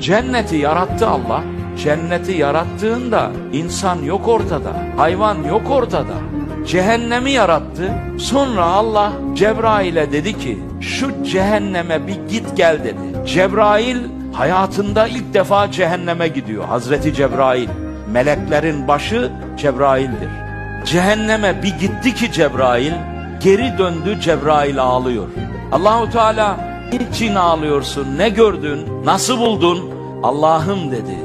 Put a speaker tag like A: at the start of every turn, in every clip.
A: Cenneti yarattı Allah. Cenneti yarattığında insan yok ortada. Hayvan yok ortada. Cehennemi yarattı. Sonra Allah Cebrail'e dedi ki şu cehenneme bir git gel dedi. Cebrail hayatında ilk defa cehenneme gidiyor. Hazreti Cebrail. Meleklerin başı Cebrail'dir. Cehenneme bir gitti ki Cebrail, geri döndü Cebrail ağlıyor. Allahu Teala niçin ağlıyorsun, ne gördün, nasıl buldun? Allah'ım dedi.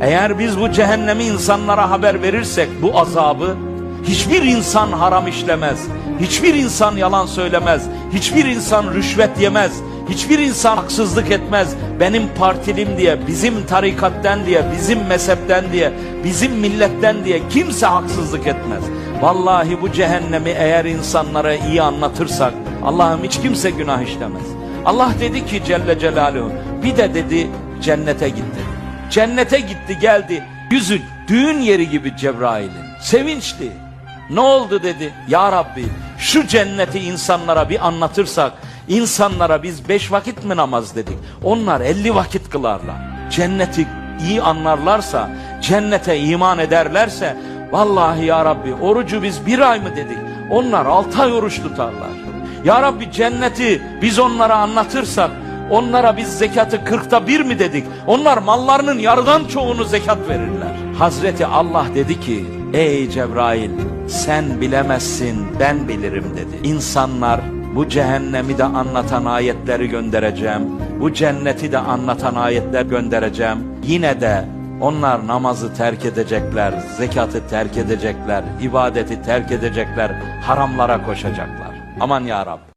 A: Eğer biz bu cehennemi insanlara haber verirsek bu azabı, hiçbir insan haram işlemez, hiçbir insan yalan söylemez, hiçbir insan rüşvet yemez, hiçbir insan haksızlık etmez. Benim partilim diye, bizim tarikatten diye, bizim mezhepten diye, bizim milletten diye kimse haksızlık etmez. Vallahi bu cehennemi eğer insanlara iyi anlatırsak Allah'ım hiç kimse günah işlemez. Allah dedi ki Celle Celaluhu bir de dedi cennete gitti. Cennete gitti geldi yüzü düğün yeri gibi Cebrail'in. Sevinçli. Ne oldu dedi. Ya Rabbi şu cenneti insanlara bir anlatırsak insanlara biz beş vakit mi namaz dedik. Onlar elli vakit kılarlar. Cenneti iyi anlarlarsa cennete iman ederlerse vallahi ya Rabbi orucu biz bir ay mı dedik. Onlar altı ay oruç tutarlar. Ya Rabbi cenneti biz onlara anlatırsak onlara biz zekatı kırkta bir mi dedik? Onlar mallarının yarıdan çoğunu zekat verirler. Hazreti Allah dedi ki ey Cebrail sen bilemezsin ben bilirim dedi. İnsanlar bu cehennemi de anlatan ayetleri göndereceğim. Bu cenneti de anlatan ayetler göndereceğim. Yine de onlar namazı terk edecekler, zekatı terk edecekler, ibadeti terk edecekler, haramlara koşacaklar. Aman ya Rabbi.